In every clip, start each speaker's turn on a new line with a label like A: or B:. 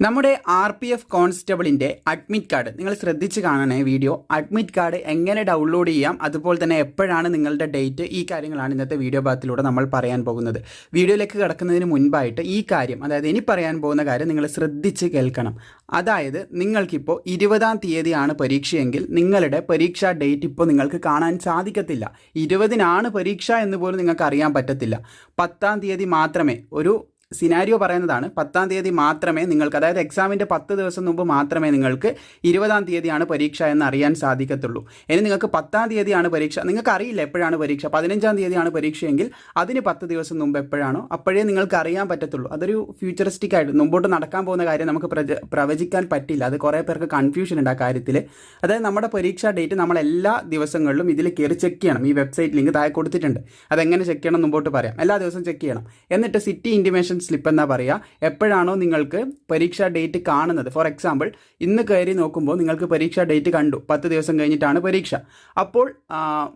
A: നമ്മുടെ R P F കോൺസ്റ്റബിളിന്റെ admit card നിങ്ങൾ ശ്രദ്ധിച്ച് കാണണേ വീഡിയോ. അഡ്മിറ്റ് കാർഡ് എങ്ങനെ ഡൗൺലോഡ് ചെയ്യാം അതുപോലെ തന്നെ എപ്പോഴാണ് നിങ്ങളുടെ ഡേറ്റ് ഈ കാര്യങ്ങളാണ് ഇന്നത്തെ വീഡിയോ ഭാഗത്തിലൂടെ നമ്മൾ പറയാൻ പോകുന്നത്. വീഡിയോയിലേക്ക് കിടക്കുന്നതിന് മുൻപായിട്ട് ഈ കാര്യം അതായത് ഇനി പറയാൻ പോകുന്ന കാര്യം നിങ്ങൾ ശ്രദ്ധിച്ച് കേൾക്കണം. അതായത് നിങ്ങൾക്കിപ്പോൾ ഇരുപതാം തീയതിയാണ് പരീക്ഷയെങ്കിൽ നിങ്ങളുടെ പരീക്ഷാ ഡേറ്റ് ഇപ്പോൾ നിങ്ങൾക്ക് കാണാൻ സാധിക്കത്തില്ല. ഇരുപതിനാണ് പരീക്ഷ എന്ന് പോലും നിങ്ങൾക്ക് അറിയാൻ പറ്റത്തില്ല. പത്താം തീയതി മാത്രമേ ഒരു സിനാരിയോ പറയുന്നതാണ് പത്താം തീയതി മാത്രമേ നിങ്ങൾക്ക് അതായത് എക്സാമിന്റെ പത്ത് ദിവസം മുമ്പ് മാത്രമേ നിങ്ങൾക്ക് ഇരുപതാം തീയതിയാണ് പരീക്ഷ എന്ന് അറിയാൻ സാധിക്കത്തുള്ളൂ. ഇനി നിങ്ങൾക്ക് പത്താം തീയതിയാണ് പരീക്ഷ നിങ്ങൾക്ക് അറിയില്ല എപ്പോഴാണ് പരീക്ഷ പതിനഞ്ചാം തീയതിയാണ് പരീക്ഷയെങ്കിൽ അതിന് പത്ത് ദിവസം മുമ്പ് എപ്പോഴാണോ അപ്പോഴേ നിങ്ങൾക്ക് അറിയാൻ പറ്റത്തുള്ളൂ. അതൊരു ഫ്യൂച്ചറിസ്റ്റിക് ആയിട്ട് മുമ്പോട്ട് നടക്കാൻ പോകുന്ന കാര്യം നമുക്ക് പ്രവചിക്കാൻ പറ്റില്ല. അത് കുറേ പേർക്ക് കൺഫ്യൂഷൻ ഉണ്ട് ആ കാര്യത്തിൽ അതായത് നമ്മുടെ പരീക്ഷാ ഡേറ്റ് നമ്മൾ എല്ലാ ദിവസങ്ങളിലും ഇതിൽ കയറി ചെക്ക് ചെയ്യണം. ഈ വെബ്സൈറ്റ് ലിങ്ക് താഴെ കൊടുത്തിട്ടുണ്ട്. അതെങ്ങനെ ചെക്ക് ചെയ്യണം മുമ്പോട്ട് പറയാം. എല്ലാ ദിവസവും ചെക്ക് ചെയ്യണം. എന്നിട്ട് സിറ്റി ഇന്റിമേഷൻ സ്ലിപ്പ് എന്നാ പറയുക എപ്പോഴാണോ നിങ്ങൾക്ക് പരീക്ഷാ ഡേറ്റ് കാണുന്നത്. ഫോർ എക്സാമ്പിൾ ഇന്ന് കയറി നോക്കുമ്പോൾ നിങ്ങൾക്ക് പരീക്ഷാ ഡേറ്റ് കണ്ടു. പത്ത് ദിവസം കഴിഞ്ഞിട്ടാണ് പരീക്ഷ. അപ്പോൾ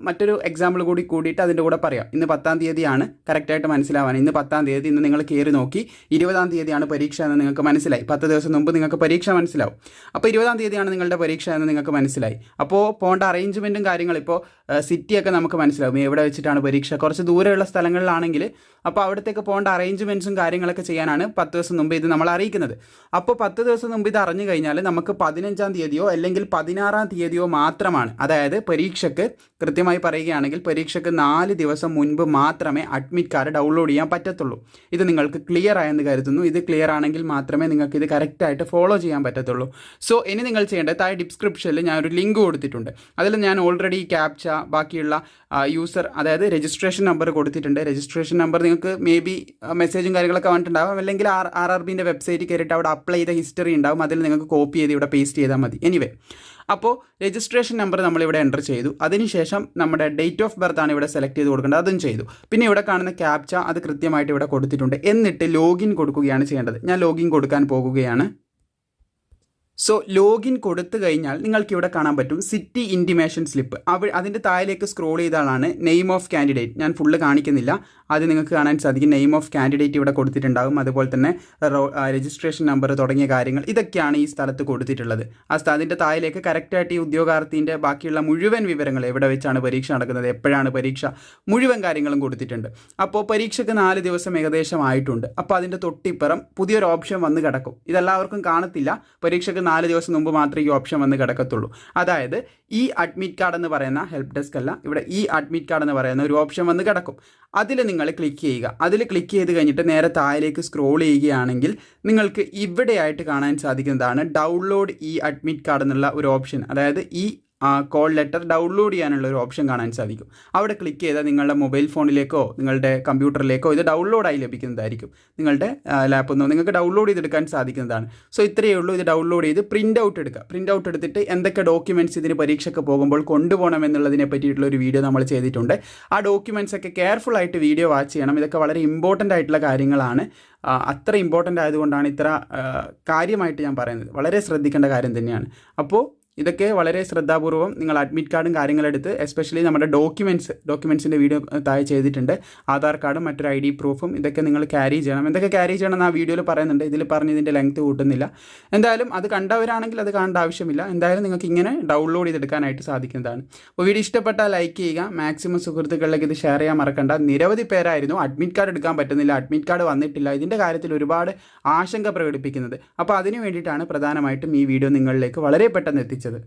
A: മറ്റൊരു എക്സാമ്പിൾ കൂടി കൂടിയിട്ട് അതിന്റെ കൂടെ പറയാം. ഇന്ന് പത്താം തീയതിയാണ്. കറക്റ്റായിട്ട് മനസ്സിലാവാൻ. ഇന്ന് പത്താം തീയതി ഇന്ന് നിങ്ങൾ കയറി നോക്കി. ഇരുപതാം തീയതിയാണ് പരീക്ഷ എന്ന് നിങ്ങൾക്ക് മനസ്സിലായി. പത്ത് ദിവസം മുമ്പ് നിങ്ങൾക്ക് പരീക്ഷ മനസ്സിലാവും. അപ്പോൾ ഇരുപതാം തീയതിയാണ് നിങ്ങളുടെ പരീക്ഷ എന്ന് നിങ്ങൾക്ക് മനസ്സിലായി. അപ്പോൾ പോകേണ്ട അറേഞ്ച്മെന്റും കാര്യങ്ങളും ഇപ്പോൾ സിറ്റിയൊക്കെ നമുക്ക് മനസ്സിലാവും. എവിടെ വെച്ചിട്ടാണ് പരീക്ഷ? കുറച്ച് ദൂരെയുള്ള സ്ഥലങ്ങളിലാണെങ്കിൽ അപ്പോൾ അവിടത്തേക്ക് പോകേണ്ട അറേഞ്ച്മെന്റ്സും കാര്യങ്ങളൊക്കെ ചെയ്യാനാണ് പത്ത് ദിവസം മുമ്പ് ഇത് നമ്മൾ അറിയിക്കുന്നത്. അപ്പോൾ പത്ത് ദിവസം മുമ്പ് ഇത് അറിഞ്ഞു കഴിഞ്ഞാൽ നമുക്ക് പതിനഞ്ചാം തീയതിയോ അല്ലെങ്കിൽ പതിനാറാം തീയതിയോ മാത്രമാണ് അതായത് പരീക്ഷയ്ക്ക് കൃത്യമായി പറയുകയാണെങ്കിൽ പരീക്ഷയ്ക്ക് നാല് ദിവസം മുൻപ് മാത്രമേ അഡ്മിറ്റ് കാർഡ് ഡൗൺലോഡ് ചെയ്യാൻ പറ്റത്തുള്ളൂ. ഇത് നിങ്ങൾക്ക് ക്ലിയർ ആയെന്ന് കരുതുന്നു. ഇത് ക്ലിയർ ആണെങ്കിൽ മാത്രമേ നിങ്ങൾക്ക് ഇത് കറക്റ്റായിട്ട് ഫോളോ ചെയ്യാൻ പറ്റത്തുള്ളൂ. സോ ഇനി നിങ്ങൾ ചെയ്യേണ്ടത് താഴെ ഡിസ്ക്രിപ്ഷനിൽ ഞാൻ ഒരു ലിങ്ക് കൊടുത്തിട്ടുണ്ട്. അതിൽ ഞാൻ ഓൾറെഡി ക്യാപ്ച ബാക്കിയുള്ള യൂസർ അതായത് രജിസ്ട്രേഷൻ നമ്പർ കൊടുത്തിട്ടുണ്ട്. രജിസ്ട്രേഷൻ നമ്പർ നിങ്ങൾക്ക് മേ ബി മെസ്സേജും കാര്യങ്ങളൊക്കെ വന്നിട്ടുണ്ടാവും. അല്ലെങ്കിൽ ആർ ആർ ആർ ബിന്റെ വെബ്സൈറ്റിൽ കയറിയിട്ട് അവിടെ അപ്ലൈ ചെയ്ത ഹിസ്റ്ററി ഉണ്ടാവും. അതിൽ നിങ്ങൾക്ക് കോപ്പി ചെയ്ത് ഇവിടെ പേസ്റ്റ് ചെയ്താൽ മതി. എനിവേ അപ്പോൾ രജിസ്ട്രേഷൻ നമ്പർ നമ്മളിവിടെ എന്റർ ചെയ്തു. അതിനുശേഷം നമ്മുടെ ഡേറ്റ് ഓഫ് ബർത്ത് ആണ് ഇവിടെ സെലക്ട് ചെയ്ത് കൊടുക്കേണ്ടത്. അതും ചെയ്തു. പിന്നെ ഇവിടെ കാണുന്ന ക്യാപ്ച അത് കൃത്യമായിട്ട് ഇവിടെ കൊടുത്തിട്ടുണ്ട്. എന്നിട്ട് ലോഗിൻ കൊടുക്കുകയാണ് ചെയ്യേണ്ടത്. ഞാൻ ലോഗിൻ കൊടുക്കാൻ പോകുകയാണ്. സോ ലോഗിൻ കൊടുത്തു കഴിഞ്ഞാൽ നിങ്ങൾക്ക് ഇവിടെ കാണാൻ പറ്റും സിറ്റി ഇന്റിമേഷൻ സ്ലിപ്പ് അവ അതിന്റെ താഴേക്ക് സ്ക്രോൾ ചെയ്താലാണ് നെയിം ഓഫ് കാൻഡിഡേറ്റ് ഞാൻ ഫുള്ള് കാണിക്കുന്നില്ല. അത് നിങ്ങൾക്ക് കാണാൻ സാധിക്കും നെയിം ഓഫ് കാൻഡിഡേറ്റ് ഇവിടെ കൊടുത്തിട്ടുണ്ടാകും. അതുപോലെ തന്നെ രജിസ്ട്രേഷൻ നമ്പർ തുടങ്ങിയ കാര്യങ്ങൾ ഇതൊക്കെയാണ് ഈ സ്ഥലത്ത് കൊടുത്തിട്ടുള്ളത്. ആ സ്ഥലത്തിന്റെ താഴേക്ക് കറക്റ്റായിട്ട് ഈ ഉദ്യോഗാർത്ഥിന്റെ ബാക്കിയുള്ള മുഴുവൻ വിവരങ്ങൾ എവിടെ വെച്ചാണ് പരീക്ഷ നടക്കുന്നത് എപ്പോഴാണ് പരീക്ഷ മുഴുവൻ കാര്യങ്ങളും കൊടുത്തിട്ടുണ്ട്. അപ്പോൾ പരീക്ഷയ്ക്ക് നാല് ദിവസം ഏകദേശം ആയിട്ടുണ്ട്. അപ്പോൾ അതിന്റെ തൊട്ടിപ്പുറം പുതിയൊരു ഓപ്ഷൻ വന്ന് കിടക്കും. ഇതെല്ലാവർക്കും കാണത്തില്ല. പരീക്ഷയ്ക്ക് നാല് ദിവസം മുമ്പ് മാത്രമേ ഈ ഓപ്ഷൻ വന്ന് കിടക്കത്തുള്ളൂ. അതായത് ഈ അഡ്മിറ്റ് കാർഡ് എന്ന് പറയുന്ന ഹെൽപ്പ് ഡെസ്ക് അല്ല ഇവിടെ ഈ അഡ്മിറ്റ് കാർഡ് എന്ന് പറയുന്ന ഒരു ഓപ്ഷൻ വന്ന് കിടക്കും. അതിൽ നിങ്ങൾ ക്ലിക്ക് ചെയ്യുക. അതിൽ ക്ലിക്ക് ചെയ്ത് കഴിഞ്ഞിട്ട് നേരെ താഴേക്ക് സ്ക്രോൾ ചെയ്യുകയാണെങ്കിൽ നിങ്ങൾക്ക് ഇവിടെയായിട്ട് കാണാൻ സാധിക്കുന്നതാണ് ഡൗൺലോഡ് ഈ അഡ്മിറ്റ് കാർഡ് എന്നുള്ള ഒരു ഓപ്ഷൻ അതായത് ഈ കോൾ ലെറ്റർ ഡൗൺലോഡ് ചെയ്യാനുള്ള ഒരു ഓപ്ഷൻ കാണാൻ സാധിക്കും. അവിടെ ക്ലിക്ക് ചെയ്താൽ നിങ്ങളുടെ മൊബൈൽ ഫോണിലേക്കോ നിങ്ങളുടെ കമ്പ്യൂട്ടറിലേക്കോ ഇത് ഡൗൺലോഡായി ലഭിക്കുന്നതായിരിക്കും. നിങ്ങളുടെ ലാപ്പിൽ നിന്ന് നിങ്ങൾക്ക് ഡൗൺലോഡ് ചെയ്തെടുക്കാൻ സാധിക്കുന്നതാണ്. സോ ഇത്രയേ ഉള്ളൂ. ഇത് ഡൗൺലോഡ് ചെയ്ത് പ്രിന്റ് ഔട്ട് എടുക്കുക. പ്രിന്റ് ഔട്ട് എടുത്തിട്ട് എന്തൊക്കെ ഡോക്യുമെന്റ്സ് ഇതിന് പരീക്ഷയ്ക്ക് പോകുമ്പോൾ കൊണ്ടുപോകണം എന്നുള്ളതിനെ പറ്റിയിട്ടുള്ള ഒരു വീഡിയോ നമ്മൾ ചെയ്തിട്ടുണ്ട്. ആ ഡോക്യുമെന്റ്സ് ഒക്കെ കെയർഫുൾ ആയിട്ട് വീഡിയോ വാച്ച് ചെയ്യണം. ഇതൊക്കെ വളരെ ഇമ്പോർട്ടന്റ് ആയിട്ടുള്ള കാര്യങ്ങളാണ്. അത്ര ഇമ്പോർട്ടന്റ് ആയതുകൊണ്ടാണ് ഇത്ര കാര്യമായിട്ട് ഞാൻ പറയുന്നത്. വളരെ ശ്രദ്ധിക്കേണ്ട കാര്യം തന്നെയാണ്. അപ്പോൾ ഇതൊക്കെ വളരെ ശ്രദ്ധാപൂർവം നിങ്ങൾ അഡ്മിറ്റ് കാർഡും കാര്യങ്ങളെടുത്ത് എസ്പെഷ്യലി നമ്മുടെ ഡോക്യുമെന്റ്സ് ഡോക്യുമെന്റ്സിന്റെ വീഡിയോ താഴെ ചെയ്തിട്ടുണ്ട്. ആധാർ കാർഡും മറ്റൊരു ഐ ഡി പ്രൂഫും ഇതൊക്കെ നിങ്ങൾ ക്യാരി ചെയ്യണം. എന്തൊക്കെ ക്യാരി ചെയ്യണം എന്ന് ആ വീഡിയോയിൽ പറയുന്നുണ്ട്. ഇതിൽ പറഞ്ഞ് ഇതിന്റെ ലെങ്ത് കൂട്ടുന്നില്ല. എന്തായാലും അത് കണ്ടവരാണെങ്കിൽ അത് കാണേണ്ട ആവശ്യമില്ല. എന്തായാലും നിങ്ങൾക്ക് ഇങ്ങനെ ഡൗൺലോഡ് ചെയ്തെടുക്കാനായിട്ട് സാധിക്കുന്നതാണ്. അപ്പോൾ വീഡിയോ ഇഷ്ടപ്പെട്ടാൽ ലൈക്ക് ചെയ്യുക. മാക്സിമം സുഹൃത്തുക്കളിലേക്ക് ഇത് ഷെയർ ചെയ്യാൻ മറക്കണ്ട. നിരവധി പേരായിരുന്നു അഡ്മിറ്റ് കാർഡ് എടുക്കാൻ പറ്റുന്നില്ല. അഡ്മിറ്റ് കാർഡ് വന്നിട്ടില്ല. ഇതിന്റെ കാര്യത്തിൽ ഒരുപാട് ആശങ്ക പ്രകടിപ്പിക്കുന്നത്. അപ്പോൾ അതിനു വേണ്ടിയിട്ടാണ് പ്രധാനമായിട്ടും ഈ വീഡിയോ നിങ്ങളിലേക്ക് വളരെ പെട്ടെന്ന് എത്തിച്ചത്. ലഭിച്ചത്